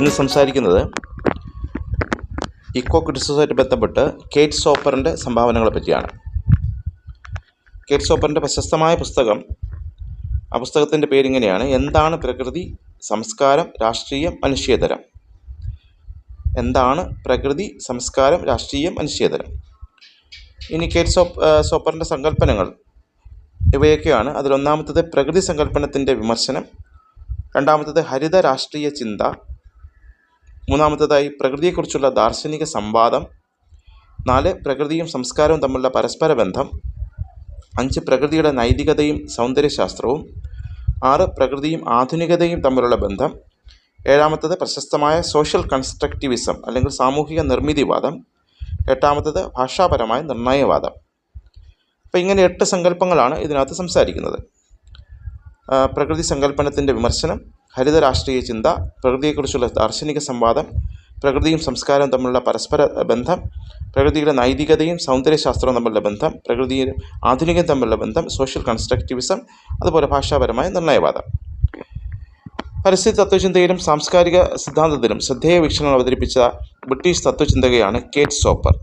ഇന്ന് സംസാരിക്കുന്നത് ഇക്കോ ക്രിറ്റിസിസമായിട്ട് ബന്ധപ്പെട്ട് കേറ്റ് സോപ്പറിന്റെ സംഭാവനകളെ പറ്റിയാണ്. കേറ്റ് സോപ്പറിന്റെ പ്രശസ്തമായ പുസ്തകം ആ പുസ്തകത്തിന്റെ പേരിങ്ങനെയാണ് എന്താണ് പ്രകൃതി സംസ്കാരം രാഷ്ട്രീയം മനുഷ്യേതരം? എന്താണ് പ്രകൃതി സംസ്കാരം രാഷ്ട്രീയം മനുഷ്യേതരം? ഇനി കേറ്റ് സോപ്പ് സോപ്പറിന്റെ സങ്കല്പനങ്ങൾ ഇവയൊക്കെയാണ്. അതിലൊന്നാമത്തത് പ്രകൃതി സങ്കല്പനത്തിന്റെ വിമർശനം രണ്ടാമത്തത് ഹരിത രാഷ്ട്രീയ ചിന്ത മൂന്നാമത്തതായി പ്രകൃതിയെക്കുറിച്ചുള്ള ദാർശനിക സംവാദം. നാല് പ്രകൃതിയും സംസ്കാരവും തമ്മിലുള്ള പരസ്പര ബന്ധം. അഞ്ച് പ്രകൃതിയുടെ നൈതികതയും സൗന്ദര്യശാസ്ത്രവും. ആറ് പ്രകൃതിയും ആധുനികതയും തമ്മിലുള്ള ബന്ധം. ഏഴാമത്തത് പ്രശസ്തമായ സോഷ്യൽ കൺസ്ട്രക്റ്റിവിസം അല്ലെങ്കിൽ സാമൂഹിക നിർമ്മിതിവാദം. എട്ടാമത്തത് ഭാഷാപരമായ നിർണയവാദം. അപ്പോൾ ഇങ്ങനെ എട്ട് സങ്കല്പങ്ങളാണ് ഇതിനകത്ത് സംസാരിക്കുന്നത്. പ്രകൃതി സങ്കല്പനത്തിന്റെ വിമർശനം ഹരിത രാഷ്ട്രീയ ചിന്ത പ്രകൃതിയെക്കുറിച്ചുള്ള ദാർശനിക സംവാദം പ്രകൃതിയും സംസ്കാരവും തമ്മിലുള്ള പരസ്പര ബന്ധം പ്രകൃതിയുടെ നൈതികതയും സൗന്ദര്യശാസ്ത്രവും തമ്മിലുള്ള ബന്ധം പ്രകൃതിയും ആധുനികതയും തമ്മിലുള്ള ബന്ധം സോഷ്യൽ കൺസ്ട്രക്റ്റിവിസം അതുപോലെ ഭാഷാപരമായ നിർണയവാദം. പരിസ്ഥിതി തത്വചിന്തയിലും സാംസ്കാരിക സിദ്ധാന്തത്തിലും ശ്രദ്ധേയ വീക്ഷണങ്ങൾ അവതരിപ്പിച്ച ബ്രിട്ടീഷ് തത്വചിന്തകയാണ് കേറ്റ് സോപ്പർ.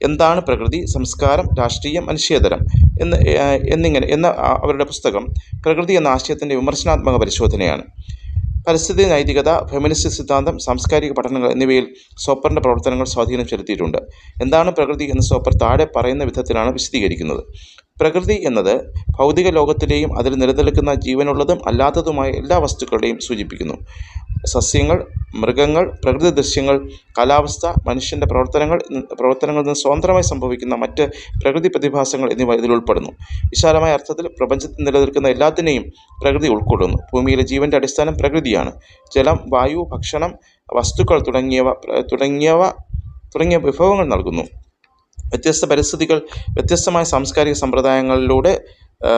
എന്താണ് പ്രകൃതി സംസ്കാരം രാഷ്ട്രീയം മനുഷ്യേതരം എന്ന് എന്നിങ്ങനെ എന്ന അവരുടെ പുസ്തകം പ്രകൃതി എന്ന ആശയത്തിന്റെ വിമർശനാത്മക പരിശോധനയാണ്. പരിസ്ഥിതി നൈതികത ഫെമിനിസ്റ്റ് സിദ്ധാന്തം സാംസ്കാരിക പഠനങ്ങൾ എന്നിവയിൽ സോപ്പറിന്റെ പ്രവർത്തനങ്ങൾ സ്വാധീനം ചെലുത്തിയിട്ടുണ്ട്. എന്താണ് പ്രകൃതി എന്ന് സോപ്പർ താഴെ പറയുന്ന വിധത്തിലാണ് വിശദീകരിക്കുന്നത്. പ്രകൃതി എന്നത് ഭൗതിക ലോകത്തിലെയും അതിൽ നിലനിൽക്കുന്ന ജീവനുള്ളതും അല്ലാത്തതുമായ എല്ലാ വസ്തുക്കളെയും സൂചിപ്പിക്കുന്നു. സസ്യങ്ങൾ മൃഗങ്ങൾ പ്രകൃതി ദൃശ്യങ്ങൾ കാലാവസ്ഥ മനുഷ്യന്റെ പ്രവർത്തനങ്ങൾ പ്രവർത്തനങ്ങളിൽ നിന്ന് സ്വതന്ത്രമായി സംഭവിക്കുന്ന മറ്റ് പ്രകൃതി പ്രതിഭാസങ്ങൾ എന്നിവ ഇതിൽ ഉൾപ്പെടുന്നു. വിശാലമായ അർത്ഥത്തിൽ പ്രപഞ്ചത്തിൽ നിലനിൽക്കുന്ന എല്ലാത്തിനെയും പ്രകൃതി ഉൾക്കൊള്ളുന്നു. ഭൂമിയിലെ ജീവന്റെ അടിസ്ഥാനം പ്രകൃതിയാണ്. ജലം വായു ഭക്ഷണം വസ്തുക്കൾ തുടങ്ങിയവ തുടങ്ങിയവ തുടങ്ങിയ വിഭവങ്ങൾ നൽകുന്നു. വ്യത്യസ്ത പരിസ്ഥിതികൾ വ്യത്യസ്തമായ സാംസ്കാരിക സമ്പ്രദായങ്ങളിലൂടെ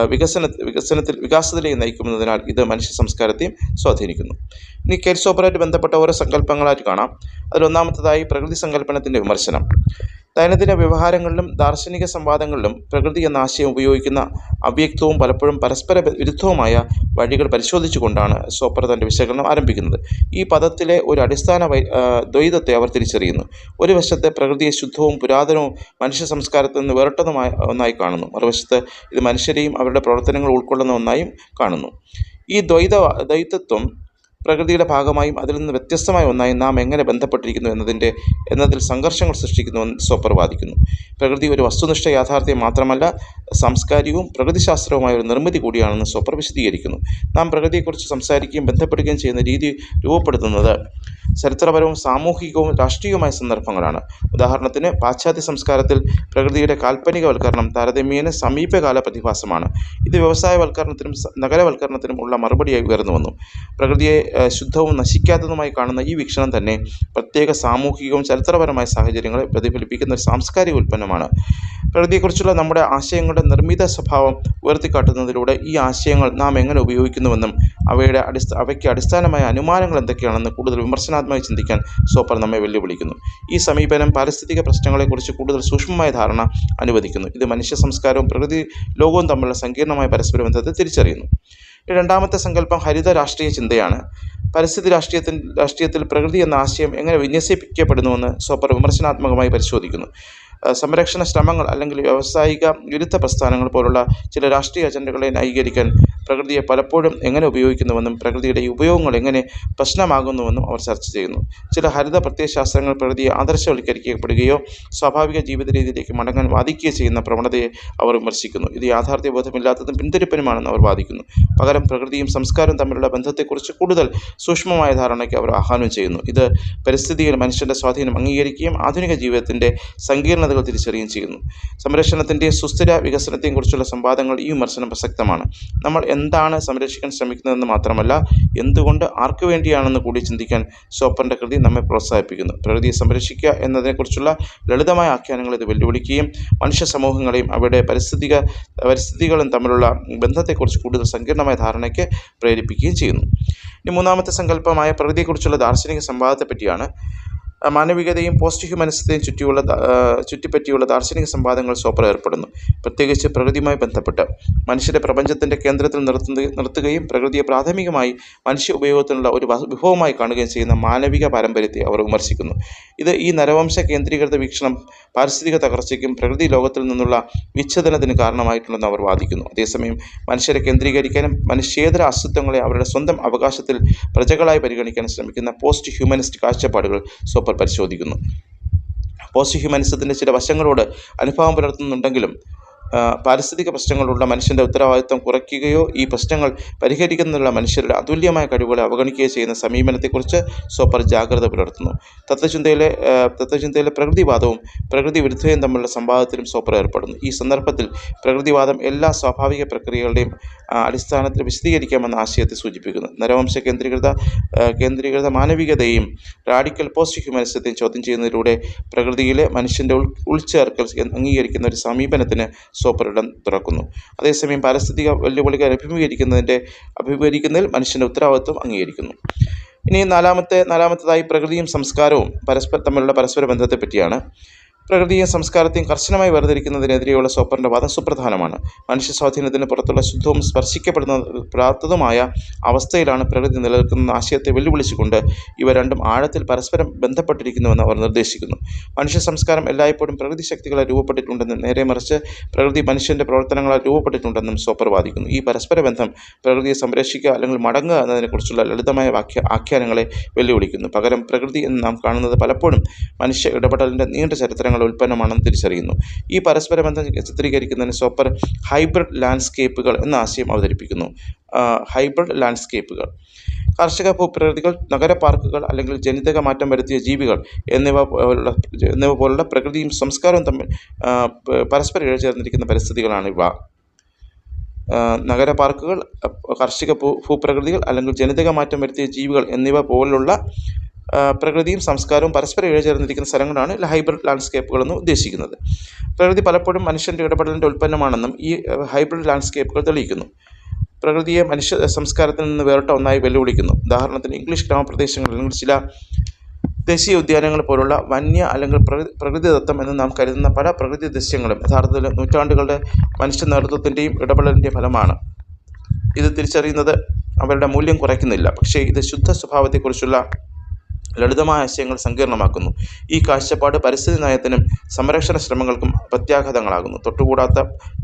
വികസന വികസനത്തിൽ വികാസത്തിലേക്ക് നയിക്കുന്നതിനാൽ ഇത് മനുഷ്യ സംസ്കാരത്തെയും സ്വാധീനിക്കുന്നു. ഇനി കേറ്റ്സോപ്പറായിട്ട് ബന്ധപ്പെട്ട ഓരോ സങ്കല്പങ്ങളായിട്ട് കാണാം. അതിലൊന്നാമത്തതായി പ്രകൃതി സങ്കല്പനത്തിന്റെ വിമർശനം. ദൈനംദിന വ്യവഹാരങ്ങളിലും ദാർശനിക സംവാദങ്ങളിലും പ്രകൃതി എന്ന ആശയം ഉപയോഗിക്കുന്ന അവ്യക്തവും പലപ്പോഴും പരസ്പര വിരുദ്ധവുമായ വഴികൾ പരിശോധിച്ചുകൊണ്ടാണ് സോപ്പർ തന്റെ വിശകലനം ആരംഭിക്കുന്നത്. ഈ പദത്തിലെ ഒരു അടിസ്ഥാന ദ്വൈതത്തെ അവർ തിരിച്ചറിയുന്നു. ഒരു വശത്ത് പ്രകൃതിയെ ശുദ്ധവും പുരാതനവും മനുഷ്യ സംസ്കാരത്തിൽ നിന്ന് വേറിട്ടതുമായ ഒന്നായി കാണുന്നു. മറുവശത്ത് ഇത് മനുഷ്യരെയും അവരുടെ പ്രവർത്തനങ്ങൾ ഉൾക്കൊള്ളുന്ന ഒന്നായും കാണുന്നു. ഈ ദ്വൈത ദ്വൈതത്വം പ്രകൃതിയുടെ ഭാഗമായും അതിൽ നിന്ന് വ്യത്യസ്തമായ ഒന്നായും നാം എങ്ങനെ ബന്ധപ്പെട്ടിരിക്കുന്നു എന്നതിന്റെ എന്നതിൽ സംഘർഷങ്ങൾ സൃഷ്ടിക്കുന്നുവെന്ന് സോപ്പർ വാദിക്കുന്നു. പ്രകൃതി ഒരു വസ്തുനിഷ്ഠ യാഥാർത്ഥ്യം മാത്രമല്ല സാംസ്കാരികവും പ്രകൃതിശാസ്ത്രവുമായ ഒരു നിർമ്മിതി കൂടിയാണെന്ന് സോപ്പർ വിശദീകരിക്കുന്നു. നാം പ്രകൃതിയെക്കുറിച്ച് സംസാരിക്കുകയും ബന്ധപ്പെടുകയും ചെയ്യുന്ന രീതി രൂപപ്പെടുത്തുന്നത് ചരിത്രപരവും സാമൂഹികവും രാഷ്ട്രീയവുമായ സന്ദർഭങ്ങളാണ്. ഉദാഹരണത്തിന് പാശ്ചാത്യ സംസ്കാരത്തിൽ പ്രകൃതിയുടെ കാൽപ്പനികവൽക്കരണം താരതമ്യേന സമീപകാല പ്രതിഭാസമാണ്. ഇത് വ്യവസായവൽക്കരണത്തിനും നഗരവൽക്കരണത്തിനും ഉള്ള മറുപടിയായി ഉയർന്നു വന്നു. പ്രകൃതിയെ ശുദ്ധവും നശിക്കാത്തതുമായി കാണുന്ന ഈ വീക്ഷണം തന്നെ പ്രത്യേക സാമൂഹികവും ചരിത്രപരമായ സാഹചര്യങ്ങളെ പ്രതിഫലിപ്പിക്കുന്ന ഒരു സാംസ്കാരിക ഉൽപ്പന്നമാണ്. പ്രകൃതിയെക്കുറിച്ചുള്ള നമ്മുടെ ആശയങ്ങളുടെ നിർമ്മിത സ്വഭാവം ഉയർത്തിക്കാട്ടുന്നതിലൂടെ ഈ ആശയങ്ങൾ നാം എങ്ങനെ ഉപയോഗിക്കുന്നുവെന്നും അവയുടെ അടിസ്ഥ അവയ്ക്ക് അടിസ്ഥാനമായ അനുമാനങ്ങൾ എന്തൊക്കെയാണെന്ന് കൂടുതൽ വിമർശനാത്മകമായി ചിന്തിക്കാൻ സോപ്പർ നമ്മെ വെല്ലുവിളിക്കുന്നു. ഈ സമീപനം പാരിസ്ഥിതിക പ്രശ്നങ്ങളെക്കുറിച്ച് കൂടുതൽ സൂക്ഷ്മമായ ധാരണ അനുവദിക്കുന്നു. ഇത് മനുഷ്യ സംസ്കാരവും പ്രകൃതി ലോകവും തമ്മിലുള്ള സങ്കീർണമായ പരസ്പര ബന്ധത്തെ തിരിച്ചറിയുന്നു. രണ്ടാമത്തെ സങ്കല്പം ഹരിത രാഷ്ട്രീയ ചിന്തയാണ്. പരിസ്ഥിതി രാഷ്ട്രീയത്തിൽ രാഷ്ട്രീയത്തിൽ പ്രകൃതി എന്ന ആശയം എങ്ങനെ വിന്യസിപ്പിക്കപ്പെടുന്നുവെന്ന് സോപ്പർ വിമർശനാത്മകമായി പരിശോധിക്കുന്നു. സംരക്ഷണ ശ്രമങ്ങൾ അല്ലെങ്കിൽ വ്യാവസായിക വിരുദ്ധ പ്രസ്ഥാനങ്ങൾ പോലുള്ള ചില രാഷ്ട്രീയ അജണ്ടകളെ ന്യായീകരിക്കാൻ പ്രകൃതിയെ പലപ്പോഴും എങ്ങനെ ഉപയോഗിക്കുന്നുവെന്നും പ്രകൃതിയുടെ ഉപയോഗങ്ങൾ എങ്ങനെ പ്രശ്നമാകുന്നുവെന്നും അവർ ചർച്ച ചെയ്യുന്നു. ചില ഹരിത പ്രത്യയശാസ്ത്രങ്ങൾ പ്രകൃതിയെ ആദർശവൽക്കരിക്കപ്പെടുകയോ സ്വാഭാവിക ജീവിത രീതിയിലേക്ക് മടങ്ങാൻ വാദിക്കുകയോ ചെയ്യുന്ന പ്രവണതയെ അവർ വിമർശിക്കുന്നു. ഇത് യാഥാർത്ഥ്യബോധമില്ലാത്തതും പിന്തിരിപ്പനുമാണെന്ന് അവർ വാദിക്കുന്നു. പകരം പ്രകൃതിയും സംസ്കാരവും തമ്മിലുള്ള ബന്ധത്തെക്കുറിച്ച് കൂടുതൽ സൂക്ഷ്മമായ ധാരണയ്ക്ക് അവർ ആഹ്വാനം ചെയ്യുന്നു. ഇത് പരിസ്ഥിതിയിൽ മനുഷ്യന്റെ സ്വാധീനം അംഗീകരിക്കുകയും ആധുനിക ജീവിതത്തിന്റെ സങ്കീർണതകൾ തിരിച്ചറിയുകയും ചെയ്യുന്നു. സംരക്ഷണത്തിന്റെയും സുസ്ഥിര വികസനത്തെയും കുറിച്ചുള്ള സംവാദങ്ങൾ ഈ വിമർശനം പ്രസക്തമാണ്. നമ്മൾ എന്താണ് സംരക്ഷിക്കാൻ ശ്രമിക്കുന്നതെന്ന് മാത്രമല്ല എന്തുകൊണ്ട് ആർക്കു വേണ്ടിയാണെന്ന് കൂടി ചിന്തിക്കാൻ സോപ്പറിന്റെ കൃതി നമ്മെ പ്രോത്സാഹിപ്പിക്കുന്നു. പ്രകൃതിയെ സംരക്ഷിക്കുക എന്നതിനെക്കുറിച്ചുള്ള ലളിതമായ ആഖ്യാനങ്ങൾ ഇത് വെല്ലുവിളിക്കുകയും മനുഷ്യ സമൂഹങ്ങളെയും അവയുടെ പരിസ്ഥിതിക പരിസ്ഥിതികളും തമ്മിലുള്ള ബന്ധത്തെക്കുറിച്ച് കൂടുതൽ സങ്കീർണമായ ധാരണയ്ക്ക് പ്രേരിപ്പിക്കുകയും ചെയ്യുന്നു. ഇനി മൂന്നാമത്തെ സങ്കല്പമായ പ്രകൃതിയെക്കുറിച്ചുള്ള ദാർശനിക സംവാദത്തെ പറ്റിയാണ് മാനവികതയും പോസ്റ്റ് ഹ്യൂമനിസത്തെയും ചുറ്റിയുള്ള ചുറ്റിപ്പറ്റിയുള്ള ദാർശനിക സംവാദങ്ങൾ സോപ്പർ ഏർപ്പെടുന്നു. പ്രത്യേകിച്ച് പ്രകൃതിയുമായി ബന്ധപ്പെട്ട്. മനുഷ്യരെ പ്രപഞ്ചത്തിന്റെ കേന്ദ്രത്തിൽ നിർത്തുന്ന നിർത്തുകയും പ്രകൃതിയെ പ്രാഥമികമായി മനുഷ്യ ഉപയോഗത്തിനുള്ള ഒരു വിഭവമായി കാണുകയും ചെയ്യുന്ന മാനവിക പാരമ്പര്യത്തെ അവർ വിമർശിക്കുന്നു. ഇത് ഈ നരവംശ കേന്ദ്രീകൃത വീക്ഷണം പാരിസ്ഥിതിക തകർച്ചയ്ക്കും പ്രകൃതി ലോകത്തിൽ നിന്നുള്ള വിച്ഛേദനത്തിന് കാരണമായിട്ടുണ്ടെന്ന് അവർ വാദിക്കുന്നു. അതേസമയം മനുഷ്യരെ കേന്ദ്രീകരിക്കാനും മനുഷ്യേതര അസ്തിത്വങ്ങളെ അവരുടെ സ്വന്തം അവകാശത്തിൽ പ്രജകളായി പരിഗണിക്കാൻ ശ്രമിക്കുന്ന പോസ്റ്റ് ഹ്യൂമനിസ്റ്റ് കാഴ്ചപ്പാടുകൾ സോപ്പർ പരിശോധിക്കുന്നു. പോസ്റ്റ് ഹ്യൂമനിസത്തിന്റെ ചില വശങ്ങളോട് അനുഭാവം പുലർത്തുന്നുണ്ടെങ്കിലും പാരിസ്ഥിതിക പ്രശ്നങ്ങളുള്ള മനുഷ്യന്റെ ഉത്തരവാദിത്വം കുറയ്ക്കുകയോ ഈ പ്രശ്നങ്ങൾ പരിഹരിക്കുന്നതിനുള്ള മനുഷ്യരുടെ അതുല്യമായ കഴിവുകളെ അവഗണിക്കുകയോ ചെയ്യുന്ന സമീപനത്തെക്കുറിച്ച് സോപ്പർ ജാഗ്രത പുലർത്തുന്നു. തത്വചിന്തയിലെ തത്വചിന്തയിലെ പ്രകൃതിവാദവും പ്രകൃതി വിരുദ്ധയും തമ്മിലുള്ള സംവാദത്തിലും സോപ്പർ ഏർപ്പെടുന്നു. ഈ സന്ദർഭത്തിൽ പ്രകൃതിവാദം എല്ലാ സ്വാഭാവിക പ്രക്രിയകളുടെയും അടിസ്ഥാനത്തിൽ വിശദീകരിക്കാമെന്ന ആശയത്തെ സൂചിപ്പിക്കുന്നു. നരവംശ കേന്ദ്രീകൃത കേന്ദ്രീകൃത മാനവികതയും റാഡിക്കൽ പോസ്റ്റ് ഹ്യൂമനിസത്തെയും ചോദ്യം ചെയ്യുന്നതിലൂടെ പ്രകൃതിയിലെ മനുഷ്യന്റെ ഉൾ ഉൾച്ചേർക്കൽ അംഗീകരിക്കുന്ന ഒരു സമീപനത്തിന് സോപ്പർ ഇടം തുറക്കുന്നു. അതേസമയം പാരിസ്ഥിതിക വെല്ലുവിളികൾ അഭിമുഖീകരിക്കുന്നതിന്റെ അഭിമുഖീകരിക്കുന്നതിൽ മനുഷ്യന്റെ ഉത്തരവാദിത്വം അംഗീകരിക്കുന്നു. ഇനി നാലാമത്തെ നാലാമത്തേതായി പ്രകൃതിയും സംസ്കാരവും പരസ്പരം തമ്മിലുള്ള പരസ്പര ബന്ധത്തെ പറ്റിയാണ് പ്രകൃതിയും സംസ്കാരത്തെയും കർശനമായി വേർതിരിക്കുന്നതിനെതിരെയുള്ള സോപ്പറിന്റെ വാദം സുപ്രധാനമാണ് മനുഷ്യ സ്വാധീനത്തിന് പുറത്തുള്ള ശുദ്ധവും സ്പർശിക്കപ്പെടുന്ന പ്രാപ്തതുമായ അവസ്ഥയിലാണ് പ്രകൃതി നിലനിൽക്കുന്ന ആശയത്തെ വെല്ലുവിളിച്ചുകൊണ്ട് ഇവ രണ്ടും ആഴത്തിൽ പരസ്പരം ബന്ധപ്പെട്ടിരിക്കുന്നുവെന്ന് അവർ നിർദ്ദേശിക്കുന്നു. മനുഷ്യ സംസ്കാരം എല്ലായ്പ്പോഴും പ്രകൃതി ശക്തികളെ രൂപപ്പെട്ടിട്ടുണ്ടെന്നും നേരെ മറിച്ച് പ്രകൃതി മനുഷ്യന്റെ പ്രവർത്തനങ്ങളാൽ രൂപപ്പെട്ടിട്ടുണ്ടെന്നും സോപ്പർ വാദിക്കുന്നു. ഈ പരസ്പര ബന്ധം പ്രകൃതിയെ സംരക്ഷിക്കുക അല്ലെങ്കിൽ മടങ്ങുക എന്നതിനെക്കുറിച്ചുള്ള ലളിതമായ വാക്യ ആഖ്യാനങ്ങളെ വെല്ലുവിളിക്കുന്നു. പകരം പ്രകൃതി എന്ന് നാം കാണുന്നത് പലപ്പോഴും മനുഷ്യ ഇടപെടലിന്റെ നീണ്ട ചരിത്രങ്ങളുടെ ഉൽപ്പന്നമാണെന്ന് തിരിച്ചറിയുന്നു. ഈ പരസ്പര ബന്ധം ചിത്രീകരിക്കുന്നതിന് സോപ്പർ ഹൈബ്രിഡ് ലാൻഡ്സ്കേപ്പുകൾ എന്ന ആശയം അവതരിപ്പിക്കുന്നു. ഹൈബ്രിഡ് ലാൻഡ്സ്കേപ്പുകൾ. കർഷക ഭൂപ്രകൃതികൾ നഗര പാർക്കുകൾ അല്ലെങ്കിൽ ജനിതക മാറ്റം വരുത്തിയ ജീവികൾ എന്നിവ പോലുള്ള എന്നിവ പോലുള്ള പ്രകൃതിയും സംസ്കാരവും തമ്മിൽ പരസ്പരം ഇഴചേർന്നിരിക്കുന്ന പരിസ്ഥിതികളാണ് ഇവ. നഗര പാർക്കുകൾ കർഷക ഭൂ ഭൂപ്രകൃതികൾ അല്ലെങ്കിൽ ജനിതക മാറ്റം വരുത്തിയ ജീവികൾ എന്നിവ പോലുള്ള പ്രകൃതിയും സംസ്കാരവും പരസ്പരം ഇഴചേർന്നിരിക്കുന്ന സ്ഥലങ്ങളാണ് ഹൈബ്രിഡ് ലാൻഡ്സ്കേപ്പുകൾ എന്ന് ഉദ്ദേശിക്കുന്നത്. പ്രകൃതി പലപ്പോഴും മനുഷ്യന്റെ ഇടപെടലിന്റെ ഉൽപ്പന്നമാണെന്നും ഈ ഹൈബ്രിഡ് ലാൻഡ്സ്കേപ്പുകൾ തെളിയിക്കുന്നു. പ്രകൃതിയെ മനുഷ്യ സംസ്കാരത്തിൽ നിന്ന് വേറിട്ട ഒന്നായി വെല്ലുവിളിക്കുന്നു. ഉദാഹരണത്തിന് ഇംഗ്ലീഷ് ഗ്രാമപ്രദേശങ്ങൾ അല്ലെങ്കിൽ ചില ദേശീയ ഉദ്യാനങ്ങൾ പോലുള്ള വന്യ അല്ലെങ്കിൽ പ്രകൃതി പ്രകൃതിദത്തം എന്ന് നാം കരുതുന്ന പല പ്രകൃതി ദൃശ്യങ്ങളും യഥാർത്ഥത്തിൽ നൂറ്റാണ്ടുകളുടെ മനുഷ്യ നേതൃത്വത്തിന്റെയും ഇടപെടലിന്റെയും ഫലമാണ്. ഇത് തിരിച്ചറിയുന്നത് അവരുടെ മൂല്യം കുറയ്ക്കുന്നില്ല. പക്ഷേ ഇത് ശുദ്ധ സ്വഭാവത്തെക്കുറിച്ചുള്ള ലളിതമായ ആശയങ്ങൾ സങ്കീർണമാക്കുന്നു. ഈ കാഴ്ചപ്പാട് പരിസ്ഥിതി നയത്തിനും സംരക്ഷണ ശ്രമങ്ങൾക്കും പ്രത്യാഘാതങ്ങളാകുന്നു. തൊട്ടുകൂടാത്ത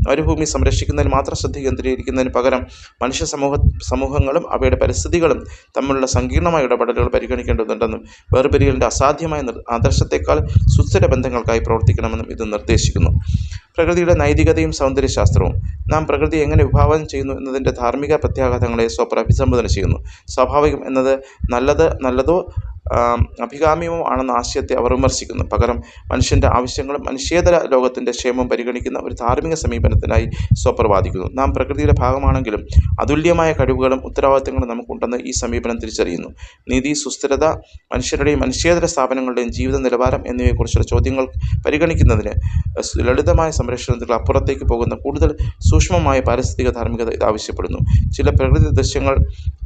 മരുഭൂമി സംരക്ഷിക്കുന്നതിൽ മാത്രം ശ്രദ്ധ കേന്ദ്രീകരിക്കുന്നതിന് പകരം മനുഷ്യ സമൂഹ സമൂഹങ്ങളും അവയുടെ പരിസ്ഥിതികളും തമ്മിലുള്ള സങ്കീർണമായ ഇടപെടലുകൾ പരിഗണിക്കേണ്ടതുണ്ടെന്നും വേർപിരിയലിന്റെ അസാധ്യമായ ആദർശത്തെക്കാൾ സുസ്ഥിര ബന്ധങ്ങൾക്കായി പ്രവർത്തിക്കണമെന്നും ഇത് നിർദ്ദേശിക്കുന്നു. പ്രകൃതിയുടെ നൈതികതയും സൗന്ദര്യശാസ്ത്രവും. നാം പ്രകൃതി എങ്ങനെ വിഭാവനം ചെയ്യുന്നു എന്നതിന്റെ ധാർമ്മിക പ്രത്യാഘാതങ്ങളെ സോപ്ര അഭിസംബോധന ചെയ്യുന്നു. സ്വാഭാവികം എന്നത് നല്ലത് നല്ലതോ അഭികാമ്യമോ ആണെന്ന ആശയത്തെ അവർ വിമർശിക്കുന്നു. പകരം മനുഷ്യന്റെ ആവശ്യങ്ങളും മനുഷ്യേതര ലോകത്തിന്റെ ക്ഷേമം പരിഗണിക്കുന്ന ഒരു ധാർമ്മിക സമീപനത്തിനായി സോപ്പർ വാദിക്കുന്നു. നാം പ്രകൃതിയുടെ ഭാഗമാണെങ്കിലും അതുല്യമായ കഴിവുകളും ഉത്തരവാദിത്തങ്ങളും നമുക്കുണ്ടെന്ന് ഈ സമീപനം തിരിച്ചറിയുന്നു. നീതി സുസ്ഥിരത മനുഷ്യരുടെയും മനുഷ്യേതര സ്ഥാപനങ്ങളുടെയും ജീവിത നിലവാരം എന്നിവയെക്കുറിച്ചുള്ള ചോദ്യങ്ങൾ പരിഗണിക്കുന്നതിന് ലളിതമായ സംരക്ഷണത്തിൽ അപ്പുറത്തേക്ക് പോകുന്ന കൂടുതൽ സൂക്ഷ്മമായ പാരിസ്ഥിതിക ധാർമ്മികത ഇത് ആവശ്യപ്പെടുന്നു. ചില പ്രകൃതി ദൃശ്യങ്ങൾ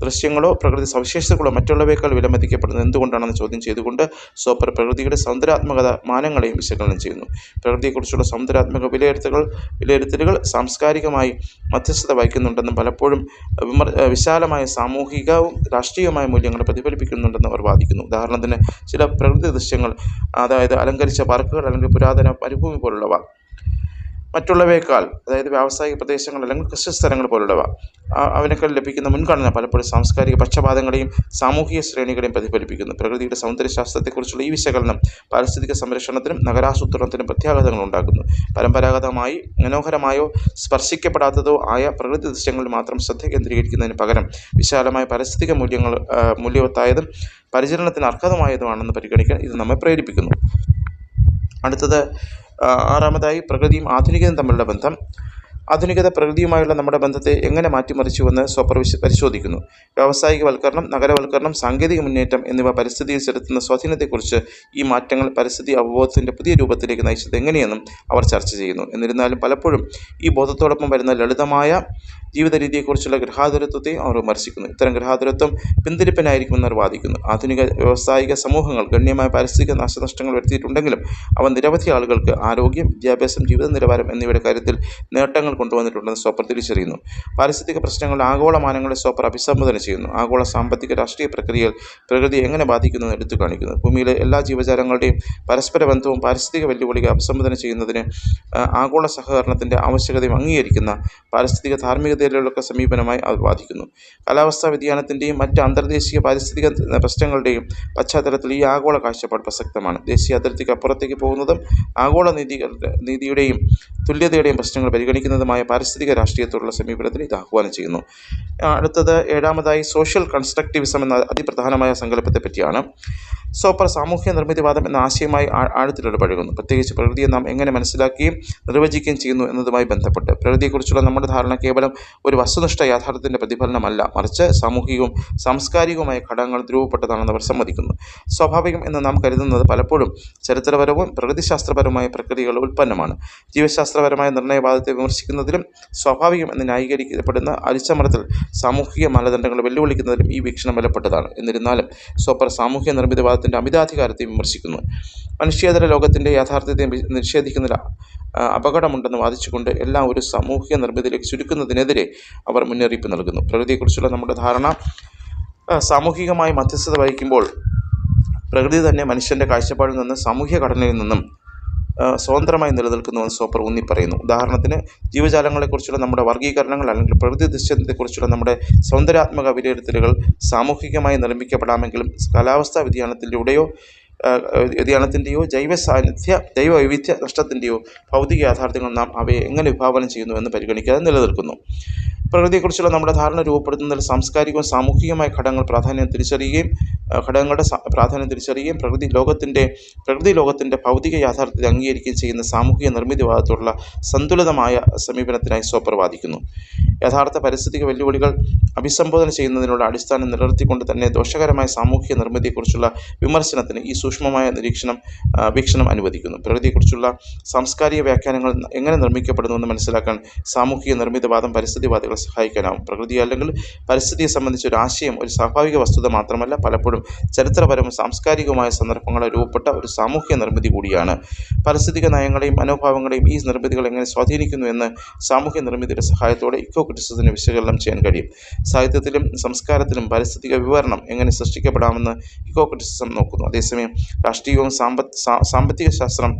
ദൃശ്യങ്ങളോ പ്രകൃതി സവിശേഷതകളോ മറ്റുള്ളവയേക്കാൾ വിലമതിക്കപ്പെടുന്നത് എന്തുകൊണ്ടാണെന്ന് ചോദ്യം ചെയ്തുകൊണ്ട് സോപ്പർ പ്രകൃതിയുടെ സൗന്ദര്യാത്മകത മാനങ്ങളെയും വിശകലനം ചെയ്യുന്നു. പ്രകൃതിയെക്കുറിച്ചുള്ള സൗന്ദര്യാത്മക വിലയിരുത്തലുകൾ വിലയിരുത്തലുകൾ സാംസ്കാരികമായി മധ്യസ്ഥത വഹിക്കുന്നുണ്ടെന്നും പലപ്പോഴും വിമർ വിശാലമായ സാമൂഹികവും രാഷ്ട്രീയവുമായ മൂല്യങ്ങൾ പ്രതിഫലിപ്പിക്കുന്നുണ്ടെന്ന് അവർ വാദിക്കുന്നു. ഉദാഹരണത്തിന് ചില പ്രകൃതി ദൃശ്യങ്ങൾ അതായത് അലങ്കരിച്ച പാർക്കുകൾ അല്ലെങ്കിൽ പുരാതന മരുഭൂമി പോലുള്ളവ. മറ്റുള്ളവയേക്കാൾ അതായത് വ്യാവസായിക പ്രദേശങ്ങൾ അല്ലെങ്കിൽ കൃഷി സ്ഥലങ്ങൾ പോലുള്ളവ അവനേക്കാൾ ലഭിക്കുന്ന മുൻഗണന പലപ്പോഴും സാംസ്കാരിക പക്ഷപാതങ്ങളെയും സാമൂഹിക ശ്രേണികളെയും പ്രതിഫലിപ്പിക്കുന്നു. പ്രകൃതിയുടെ സൗന്ദര്യശാസ്ത്രത്തെക്കുറിച്ചുള്ള ഈ വിശകലനം പാരിസ്ഥിതിക സംരക്ഷണത്തിനും നഗരാസൂത്രണത്തിനും പ്രത്യാഘാതങ്ങൾ ഉണ്ടാക്കുന്നു. പരമ്പരാഗതമായി മനോഹരമായോ സ്പർശിക്കപ്പെടാത്തതോ ആയ പ്രകൃതി ദൃശ്യങ്ങളിൽ മാത്രം ശ്രദ്ധ കേന്ദ്രീകരിക്കുന്നതിന് പകരം വിശാലമായ പാരിസ്ഥിതിക മൂല്യങ്ങൾ മൂല്യവത്തായതും പരിചരണത്തിന് അർഹതമായതുമാണെന്ന് പരിഗണിക്കാൻ ഇത് നമ്മെ പ്രേരിപ്പിക്കുന്നു. അടുത്തത് ആറാമതായി പ്രകൃതിയും ആധുനികതയും തമ്മിലുള്ള ബന്ധം. ആധുനികത പ്രകൃതിയുമായുള്ള നമ്മുടെ ബന്ധത്തെ എങ്ങനെ മാറ്റിമറിച്ചുവെന്ന് വിശ പരിശോധിക്കുന്നു. വ്യാവസായികവൽക്കരണം നഗരവൽക്കരണം സാങ്കേതിക മുന്നേറ്റം എന്നിവ പരിസ്ഥിതിയിൽ ചെലുത്തുന്ന സ്വാധീനത്തെക്കുറിച്ച് ഈ മാറ്റങ്ങൾ പരിസ്ഥിതി അവബോധത്തിന്റെ പുതിയ രൂപത്തിലേക്ക് നയിച്ചത് എങ്ങനെയെന്നും അവർ ചർച്ച ചെയ്യുന്നു. എന്നിരുന്നാലും പലപ്പോഴും ഈ ബോധത്തോടൊപ്പം വരുന്ന ലളിതമായ ജീവിത രീതിയെക്കുറിച്ചുള്ള ഗൃഹാതുരത്വത്തെ അവർ വിമർശിക്കുന്നു. ഇത്തരം ഗൃഹാതുരത്വം പിന്തിരിപ്പനായിരിക്കുമെന്ന് അവർ വാദിക്കുന്നു. ആധുനിക വ്യാവസായിക സമൂഹങ്ങൾ ഗണ്യമായ പാരിസ്ഥിതിക നാശനഷ്ടങ്ങൾ വരുത്തിയിട്ടുണ്ടെങ്കിലും അവ നിരവധി ആളുകൾക്ക് ആരോഗ്യം വിദ്യാഭ്യാസം ജീവിത നിലവാരം എന്നിവയുടെ കാര്യത്തിൽ നേട്ടങ്ങൾ കൊണ്ടുവന്നിട്ടുണ്ടെന്ന് സോപ്പർ തിരിച്ചറിയുന്നു. പാരിസ്ഥിതിക പ്രശ്നങ്ങൾ ആഗോള മാനങ്ങളെ സോപ്പർ അഭിസംബോധന ചെയ്യുന്നു. ആഗോള സാമ്പത്തിക രാഷ്ട്രീയ പ്രക്രിയയിൽ പ്രകൃതി എങ്ങനെ ബാധിക്കുന്നു എന്ന് എടുത്തു കാണിക്കുന്നു. ഭൂമിയിലെ എല്ലാ ജീവജാലങ്ങളുടെയും പരസ്പര ബന്ധവും പാരിസ്ഥിതിക വെല്ലുവിളികൾ അഭിസംബോധന ചെയ്യുന്നതിന് ആഗോള സഹകരണത്തിന്റെ ആവശ്യകതയും അംഗീകരിക്കുന്ന പാരിസ്ഥിതിക ധാർമ്മികതയിലുള്ള സമീപനമായി അത് ബാധിക്കുന്നു. കാലാവസ്ഥാ വ്യതിയാനത്തിന്റെയും മറ്റ് അന്തർദേശീയ പാരിസ്ഥിതിക പ്രശ്നങ്ങളുടെയും പശ്ചാത്തലത്തിൽ ഈ ആഗോള കാഴ്ചപ്പാട് പ്രസക്തമാണ്. ദേശീയ അതിർത്തിക്ക് അപ്പുറത്തേക്ക് പോകുന്നതും ആഗോള നീതി നീതിയുടെയും തുല്യതയുടെയും പ്രശ്നങ്ങൾ പരിഗണിക്കുന്നതുമായ പാരിസ്ഥിതിക രാഷ്ട്രീയത്തോടുള്ള സമീപനത്തിന് ഇത് ആഹ്വാനം ചെയ്യുന്നു. അടുത്തത് ഏഴാമതായി സോഷ്യൽ കൺസ്ട്രക്റ്റിവിസം എന്ന അതിപ്രധാനമായ സങ്കല്പത്തെ പറ്റിയാണ് സോപ്പർ സാമൂഹ്യ നിർമ്മിതിവാദം എന്ന ആശയമായി ആ- ആഴത്തിൽ ഇടപഴകുന്നു പ്രത്യേകിച്ച് പ്രകൃതിയെ നാം എങ്ങനെ മനസ്സിലാക്കുകയും നിർവചിക്കുകയും ചെയ്യുന്നു എന്നതുമായി ബന്ധപ്പെട്ട്. പ്രകൃതിയെക്കുറിച്ചുള്ള നമ്മുടെ ധാരണ കേവലം ഒരു വസ്തുനിഷ്ഠ യാഥാർത്ഥ്യത്തിന്റെ പ്രതിഫലനമല്ല. മറിച്ച് സാമൂഹികവും സാംസ്കാരികവുമായ ഘടകങ്ങൾ ധ്രുവപ്പെട്ടതാണെന്ന് അവർ സമ്മതിക്കുന്നു. സ്വാഭാവികം എന്ന് നാം കരുതുന്നത് പലപ്പോഴും ചരിത്രപരവും പ്രകൃതിശാസ്ത്രപരവുമായ പ്രക്രിയകളുടെ ഉൽപ്പന്നമാണ്. ജീവശാസ്ത്രപരമായ നിർണയവാദത്തെ വിമർശിക്കുന്നതിലും സ്വാഭാവികം എന്ന് ന്യായീകരിക്കപ്പെടുന്ന അരിച്ചമർത്തൽ സാമൂഹിക മാനദണ്ഡങ്ങൾ വെല്ലുവിളിക്കുന്നതിലും ഈ വീക്ഷണം വിലപ്പെട്ടതാണ് എന്നിരുന്നാലും സോപ്പർ സാമൂഹ്യ നിർമ്മിതവാദത്തിന്റെ അമിതാധികാരത്തെ വിമർശിക്കുന്നു. മനുഷ്യേതര ലോകത്തിന്റെ യാഥാർത്ഥ്യത്തെ നിഷേധിക്കുന്ന അപകടമുണ്ടെന്ന് വാദിച്ചുകൊണ്ട് എല്ലാം ഒരു സാമൂഹിക നിർമ്മിതിയിലേക്ക് ചുരുക്കുന്നതിനെതിരെ അവർ മുന്നറിയിപ്പ് നൽകുന്നു. പ്രകൃതിയെക്കുറിച്ചുള്ള നമ്മുടെ ധാരണ സാമൂഹികമായി മധ്യസ്ഥത വഹിക്കുമ്പോൾ പ്രകൃതി തന്നെ മനുഷ്യന്റെ കാഴ്ചപ്പാടിൽ നിന്ന് സാമൂഹ്യ ഘടനയിൽ നിന്നും സ്വതന്ത്രമായി നിലനിൽക്കുന്നുവെന്ന് സോപ്പർ ഊന്നി പറയുന്നു. ഉദാഹരണത്തിന് ജീവജാലങ്ങളെക്കുറിച്ചുള്ള നമ്മുടെ വർഗീകരണങ്ങൾ അല്ലെങ്കിൽ പ്രകൃതി ദൃശ്യത്തെക്കുറിച്ചുള്ള നമ്മുടെ സൗന്ദര്യാത്മക വിലയിരുത്തലുകൾ സാമൂഹികമായി നിർമ്മിക്കപ്പെടാമെങ്കിലും കാലാവസ്ഥാ വ്യതിയാനത്തിലൂടെയോ വ്യതിയാനത്തിന്റെയോ ജൈവ സാന്നിധ്യ ജൈവ വൈവിധ്യ നഷ്ടത്തിന്റെയോ ഭൗതിക യാഥാർത്ഥ്യങ്ങൾ നാം അവയെ എങ്ങനെ വിഭാവനം ചെയ്യുന്നു എന്ന് പരിഗണിക്കാതെ നിലനിൽക്കുന്നു. പ്രകൃതിയെക്കുറിച്ചുള്ള നമ്മുടെ ധാരണ രൂപപ്പെടുത്തുന്നതിൽ സാംസ്കാരികവും സാമൂഹികമായ ഘടകങ്ങൾ പ്രാധാന്യം തിരിച്ചറിയുകയും ഘടകങ്ങളുടെ പ്രാധാന്യം തിരിച്ചറിയുകയും പ്രകൃതി ലോകത്തിന്റെ പ്രകൃതി ലോകത്തിന്റെ ഭൗതിക യാഥാർത്ഥ്യത്തെ അംഗീകരിക്കുകയും ചെയ്യുന്ന സാമൂഹിക നിർമ്മിതിവാദത്തോടുള്ള സന്തുലിതമായ സമീപനത്തിനായി സോപ്പർ വാദിക്കുന്നു. യഥാർത്ഥ പരിസ്ഥിതിക വെല്ലുവിളികൾ അഭിസംബോധന ചെയ്യുന്നതിനുള്ള അടിസ്ഥാനം നിലനിർത്തിക്കൊണ്ട് തന്നെ ദോഷകരമായ സാമൂഹിക നിർമ്മിതിയെക്കുറിച്ചുള്ള വിമർശനത്തിന് ഈ സൂക്ഷ്മമായ നിരീക്ഷണം വീക്ഷണം അനുവദിക്കുന്നു. പ്രകൃതിയെക്കുറിച്ചുള്ള സാംസ്കാരിക വ്യാഖ്യാനങ്ങൾ എങ്ങനെ നിർമ്മിക്കപ്പെടുന്നുവെന്ന് മനസ്സിലാക്കാൻ സാമൂഹിക നിർമ്മിതവാദം പരിസ്ഥിതിവാദികളെ സഹായിക്കാനാവും. പ്രകൃതി അല്ലെങ്കിൽ പരിസ്ഥിതിയെ സംബന്ധിച്ച ഒരു ആശയം ഒരു സ്വാഭാവിക വസ്തുത മാത്രമല്ല പലപ്പോഴും ചരിത്രപരവും സാംസ്കാരികവുമായ സന്ദർഭങ്ങളെ രൂപപ്പെട്ട ഒരു സാമൂഹിക നിർമ്മിതി കൂടിയാണ്. പരിസ്ഥിതിക നയങ്ങളെയും മനോഭാവങ്ങളെയും ഈ നിർമ്മിതികൾ എങ്ങനെ സ്വാധീനിക്കുന്നു എന്ന് സാമൂഹ്യ നിർമ്മിതിയുടെ സഹായത്തോടെ ഇക്കോ ക്രിറ്റിസിസത്തിന് വിശകലനം ചെയ്യാൻ കഴിയും. സാഹിത്യത്തിലും സംസ്കാരത്തിലും പാരിസ്ഥിതിക വിവരണം എങ്ങനെ സൃഷ്ടിക്കപ്പെടാമെന്ന് ഇക്കോ ക്രിറ്റിസിസം നോക്കുന്നു. അതേസമയം രാഷ്ട്രീയവും സാമ്പത്തിക ശാസ്ത്രം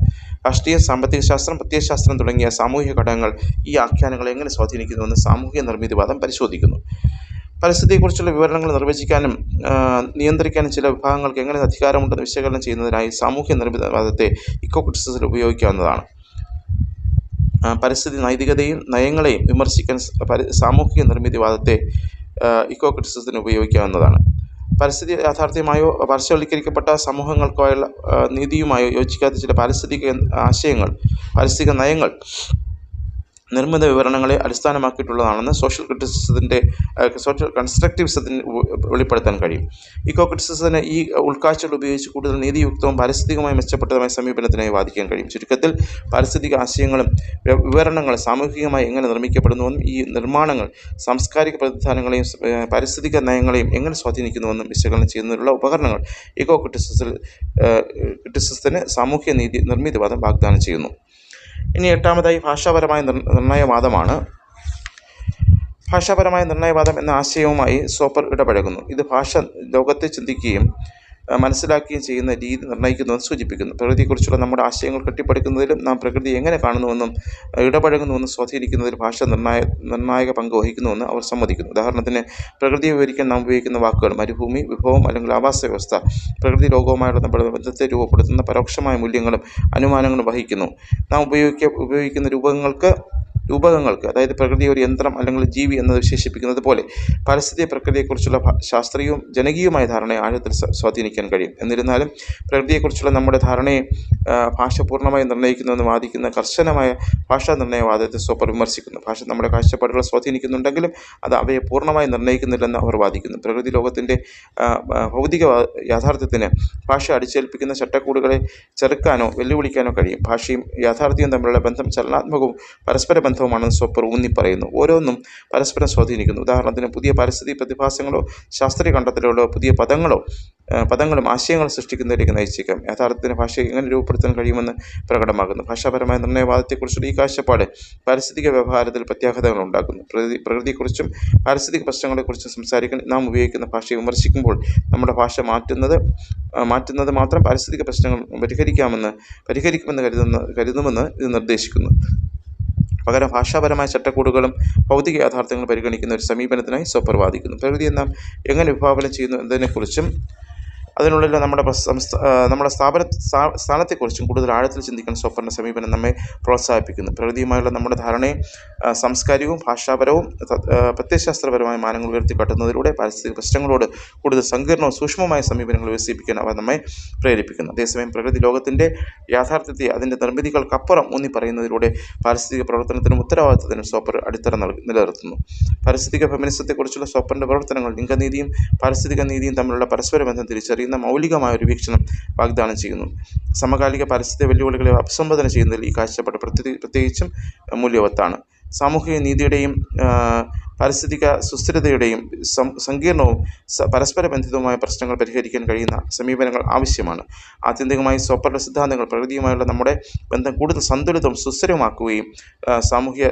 രാഷ്ട്രീയ സാമ്പത്തിക ശാസ്ത്രം പ്രത്യയശാസ്ത്രം തുടങ്ങിയ സാമൂഹിക ഘടകങ്ങൾ ഈ ആഖ്യാനങ്ങളെ എങ്ങനെ സ്വാധീനിക്കുന്നുവെന്ന് സാമൂഹിക നിർമ്മിതിവാദം പരിശോധിക്കുന്നു. പരിസ്ഥിതിയെക്കുറിച്ചുള്ള വിവരണങ്ങൾ നിർവചിക്കാനും നിയന്ത്രിക്കാനും ചില വിഭാഗങ്ങൾക്ക് എങ്ങനെ അധികാരമുണ്ടെന്ന് വിശകലനം ചെയ്യുന്നതിനായി സാമൂഹ്യ നിർമ്മിതവാദത്തെ ഇക്കോ ക്രിറ്റിസിസത്തിൽ ഉപയോഗിക്കാവുന്നതാണ്. പരിസ്ഥിതി നൈതികതയും നയങ്ങളെയും വിമർശിക്കാൻ സാമൂഹിക നിർമ്മിതിവാദത്തെ ആ, ഇക്കോ ക്രിറ്റിസിസത്തിന് ഉപയോഗിക്കാവുന്നതാണ്. പരിസ്ഥിതി യാഥാർത്ഥ്യമായോ പാർശ്വവൽക്കരിക്കപ്പെട്ട സമൂഹങ്ങൾക്കായുള്ള നീതിയുമായോ യോജിക്കാത്ത ചില പാരിസ്ഥിതിക ആശയങ്ങൾ പാരിസ്ഥിതിക നയങ്ങൾ നിർമ്മിത വിവരണങ്ങളെ അടിസ്ഥാനമാക്കിയിട്ടുള്ളതാണെന്ന് സോഷ്യൽ ക്രിറ്റിസിസത്തിന്റെ സോഷ്യൽ കൺസ്ട്രക്റ്റിവിസത്തിന് വെളിപ്പെടുത്താൻ കഴിയും. ഇക്കോ ക്രിറ്റിസിസത്തിന് ഈ ഉൾക്കാഴ്ചകൾ ഉപയോഗിച്ച് കൂടുതൽ നീതിയുക്തവും പാരിസ്ഥിതികമായി മെച്ചപ്പെട്ടതുമായ സമീപനത്തിനായി വാദിക്കാൻ കഴിയും. ചുരുക്കത്തിൽ പാരിസ്ഥിതിക ആശയങ്ങളും വിവരണങ്ങൾ സാമൂഹികമായി എങ്ങനെ നിർമ്മിക്കപ്പെടുന്നുവെന്നും ഈ നിർമ്മാണങ്ങൾ സാംസ്കാരിക പ്രതിധാനങ്ങളെയും പാരിസ്ഥിതിക നയങ്ങളെയും എങ്ങനെ സ്വാധീനിക്കുന്നുവെന്നും വിശകലനം ചെയ്യുന്നതിനുള്ള ഉപകരണങ്ങൾ ഇക്കോ ക്രിറ്റിസിസിൽ ക്രിറ്റിസിസത്തിന് സാമൂഹ്യ നീതി നിർമ്മിതിവാദം വാഗ്ദാനം ചെയ്യുന്നു. ഇനി എട്ടാമതായി ഭാഷാപരമായ നിർ നിർണയവാദമാണ്. ഭാഷാപരമായ നിർണയവാദം എന്ന ആശയവുമായി സോപ്പർ ഇടപഴകുന്നു. ഇത് ഭാഷ ലോകത്തെ ചിന്തിക്കുകയും മനസ്സിലാക്കുകയും ചെയ്യുന്ന രീതി നിർണയിക്കുന്നുവെന്ന് സൂചിപ്പിക്കുന്നു. പ്രകൃതിയെക്കുറിച്ചുള്ള നമ്മുടെ ആശയങ്ങൾ കെട്ടിപ്പടുക്കുന്നതിലും നാം പ്രകൃതി എങ്ങനെ കാണുന്നുവെന്നും ഇടപഴകുന്നുവെന്നും സ്വാധീനിക്കുന്നതിൽ ഭാഷ നിർണായ നിർണായക പങ്ക് വഹിക്കുന്നുവെന്ന് അവർ സമ്മതിക്കുന്നു. ഉദാഹരണത്തിന് പ്രകൃതിയെ വിവരിക്കാൻ നാം ഉപയോഗിക്കുന്ന വാക്കുകൾ മരുഭൂമി വിഭവം അല്ലെങ്കിൽ ആവാസ വ്യവസ്ഥ പ്രകൃതി ലോകവുമായുള്ള നമ്മുടെ ബന്ധത്തെ രൂപപ്പെടുത്തുന്ന പരോക്ഷമായ മൂല്യങ്ങളും അനുമാനങ്ങളും വഹിക്കുന്നു. നാം ഉപയോഗിക്ക ഉപയോഗിക്കുന്ന രൂപങ്ങൾക്ക് രൂപകങ്ങൾക്ക് അതായത് പ്രകൃതി ഒരു യന്ത്രം അല്ലെങ്കിൽ ജീവി എന്നത് വിശേഷിപ്പിക്കുന്നത് പോലെ പരിസ്ഥിതി പ്രകൃതിയെക്കുറിച്ചുള്ള ശാസ്ത്രീയവും ജനകീയമായ ധാരണയെ ആഴത്തിൽ സ്വാധീനിക്കാൻ കഴിയും. എന്നിരുന്നാലും പ്രകൃതിയെക്കുറിച്ചുള്ള നമ്മുടെ ധാരണയെ ഭാഷ പൂർണമായി നിർണയിക്കുന്നുവെന്ന് വാദിക്കുന്ന കർശനമായ ഭാഷാ നിർണയവാദത്തെ സ്വപ്പർ വിമർശിക്കുന്നു. ഭാഷ നമ്മുടെ കാഴ്ചപ്പാടുകളെ സ്വാധീനിക്കുന്നുണ്ടെങ്കിലും അത് അവയെ പൂർണമായി നിർണയിക്കുന്നില്ലെന്ന് അവർ വാദിക്കുന്നു. പ്രകൃതി ലോകത്തിന്റെ ഭൗതിക യാഥാർത്ഥ്യത്തിന് ഭാഷ അടിച്ചേൽപ്പിക്കുന്ന ചട്ടക്കൂടുകളെ ചെറുക്കാനോ വെല്ലുവിളിക്കാനോ കഴിയും. ഭാഷയും യാഥാർത്ഥ്യവും തമ്മിലുള്ള ബന്ധം ചലനാത്മകവും പരസ്പര ബന്ധവുമാണെന്ന് സ്വപ്പർ ഊന്നി പറയുന്നു ഓരോന്നും പരസ്പരം സ്വാധീനിക്കുന്നു. ഉദാഹരണത്തിന് പുതിയ പരിസ്ഥിതി പ്രതിഭാസങ്ങളോ ശാസ്ത്രീയ കണ്ടെത്തലുകളോ പുതിയ പദങ്ങളോ പദങ്ങളും ആശയങ്ങളും സൃഷ്ടിക്കുന്നതിലേക്ക് നയിച്ചേക്കാം. യഥാർത്ഥത്തിന് ഭാഷയെ എങ്ങനെ രൂപപ്പെടുത്താൻ കഴിയുമെന്ന് പ്രകടമാകുന്നു ഭാഷാപരമായ നിർണയവാദത്തെക്കുറിച്ചുള്ള ഈ കാഴ്ചപ്പാട് പാരിസ്ഥിതിക വ്യവഹാരത്തിൽ പ്രത്യാഘാതങ്ങൾ ഉണ്ടാക്കുന്നു. പ്രകൃതി പ്രകൃതിയെക്കുറിച്ചും പാരിസ്ഥിതിക പ്രശ്നങ്ങളെക്കുറിച്ചും സംസാരിക്കാൻ നാം ഉപയോഗിക്കുന്ന ഭാഷയെ വിമർശിക്കുമ്പോൾ നമ്മുടെ ഭാഷ മാറ്റുന്നത് മാറ്റുന്നത് മാത്രം പാരിസ്ഥിതിക പ്രശ്നങ്ങൾ പരിഹരിക്കാമെന്ന് പരിഹരിക്കുമെന്ന് കരുതുന്ന കരുതുമെന്ന് ഇത് നിർദ്ദേശിക്കുന്നു. പകരം ഭാഷാപരമായ ചട്ടക്കൂടുകളും ഭൗതിക യാഥാർത്ഥ്യങ്ങളും പരിഗണിക്കുന്ന ഒരു സമീപനത്തിനായി സ്വപ്പർ വാദിക്കുന്നു പ്രകൃതിയെ നാം എങ്ങനെ വിഭാവനം ചെയ്യുന്നു എന്നതിനെക്കുറിച്ചും അതിനുള്ളിൽ നമ്മുടെ നമ്മുടെ സ്ഥാപന സ്ഥാ- സ്ഥാനത്തെക്കുറിച്ചും കൂടുതൽ ആഴത്തിൽ ചിന്തിക്കുന്ന സോഫറിന്റെ സമീപനം നമ്മെ പ്രോത്സാഹിപ്പിക്കുന്നു. പ്രകൃതിയുമായുള്ള നമ്മുടെ ധാരണയെ സാംസ്കാരികവും ഭാഷാപരവും പ്രത്യയശാസ്ത്രപരമായ മാനങ്ങൾ ഉയർത്തിക്കാട്ടുന്നതിലൂടെ പാരിസ്ഥിതിക പ്രശ്നങ്ങളോട് കൂടുതൽ സങ്കീർണവും സൂക്ഷ്മമായ സമീപനങ്ങൾ വികസിപ്പിക്കാൻ അവ നമ്മെ പ്രേരിപ്പിക്കുന്നു. അതേസമയം പ്രകൃതി ലോകത്തിന്റെ യാഥാർത്ഥ്യത്തെ അതിന്റെ നിർമ്മിതികൾക്കപ്പുറം ഊന്നി പറയുന്നതിലൂടെ പാരിസ്ഥിതിക പ്രവർത്തനത്തിനും ഉത്തരവാദിത്തത്തിനും സോപ്പർ അടിത്തറ നൽകി നിലനിർത്തുന്നു. പാരിസ്ഥിതിക ഫെമിനിസത്തെക്കുറിച്ചുള്ള സോപ്പറിന്റെ പ്രവർത്തനങ്ങൾ ലിംഗനീതിയും പാരിസ്ഥിതിക നീതിയും തമ്മിലുള്ള പരസ്പര ബന്ധം തിരിച്ചറിയുന്ന മൗലികമായ ഒരു വീക്ഷണം വാഗ്ദാനം ചെയ്യുന്നു. സമകാലിക പരിസ്ഥിതി വെല്ലുവിളികളെ അഭിസംബോധന ചെയ്യുന്നതിൽ ഈ കാഴ്ചപ്പാട് പ്രത്യേക പ്രത്യേകിച്ചും മൂല്യവത്താണ്. സാമൂഹിക നീതിയുടെയും പാരിസ്ഥിതിക സുസ്ഥിരതയുടെയും സങ്കീർണവും പരസ്പര ബന്ധിതവുമായ പ്രശ്നങ്ങൾ പരിഹരിക്കാൻ കഴിയുന്ന സമീപനങ്ങൾ ആവശ്യമാണ്. ആത്യന്തികമായി സോപ്പറുടെ സിദ്ധാന്തങ്ങൾ പ്രകൃതിയുമായുള്ള നമ്മുടെ ബന്ധം കൂടുതൽ സന്തുലിതവും സുസ്ഥിരമാക്കുകയും സാമൂഹ്യ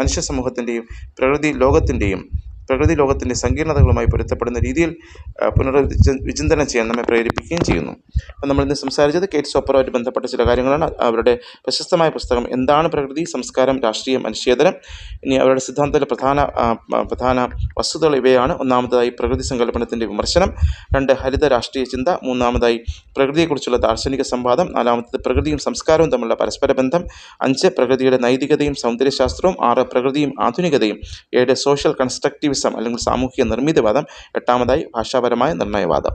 മനുഷ്യ സമൂഹത്തിന്റെയും പ്രകൃതി ലോകത്തിന്റെയും പ്രകൃതി ലോകത്തിന്റെ സങ്കീർണതകളുമായി പൊരുത്തപ്പെടുന്ന രീതിയിൽ ആ, പുനർവിച വിചിന്തനം ചെയ്യാൻ നമ്മെ പ്രേരിപ്പിക്കുകയും ചെയ്യുന്നു. അപ്പം നമ്മളിന്ന് സംസാരിച്ചത് കേറ്റ് സോപ്പറുമായിട്ട് ബന്ധപ്പെട്ട ചില കാര്യങ്ങളാണ്. അവരുടെ പ്രശസ്തമായ പുസ്തകം എന്താണ് പ്രകൃതി സംസ്കാരം രാഷ്ട്രീയം മനുഷ്യേതരം ഇനി അവരുടെ സിദ്ധാന്തത്തിലെ പ്രധാന പ്രധാന വസ്തുതകൾ ഇവയാണ്. ഒന്നാമതായി പ്രകൃതി സങ്കല്പനത്തിന്റെ വിമർശനം രണ്ട് ഹരിത രാഷ്ട്രീയ ചിന്ത മൂന്നാമതായി പ്രകൃതിയെക്കുറിച്ചുള്ള ദാർശനിക സംവാദം നാലാമത്തത് പ്രകൃതിയും സംസ്കാരവും തമ്മിലുള്ള പരസ്പര ബന്ധം അഞ്ച് പ്രകൃതിയുടെ നൈതികതയും സൗന്ദര്യശാസ്ത്രവും ആറ് പ്രകൃതിയും ആധുനികതയും ഏഴ് സോഷ്യൽ കൺസ്ട്രക്റ്റിവിസം അല്ലെങ്കിൽ സാമൂഹിക നിർമ്മിതിവാദം എട്ടാമതായി ഭാഷാപരമായ നിർണയവാദം.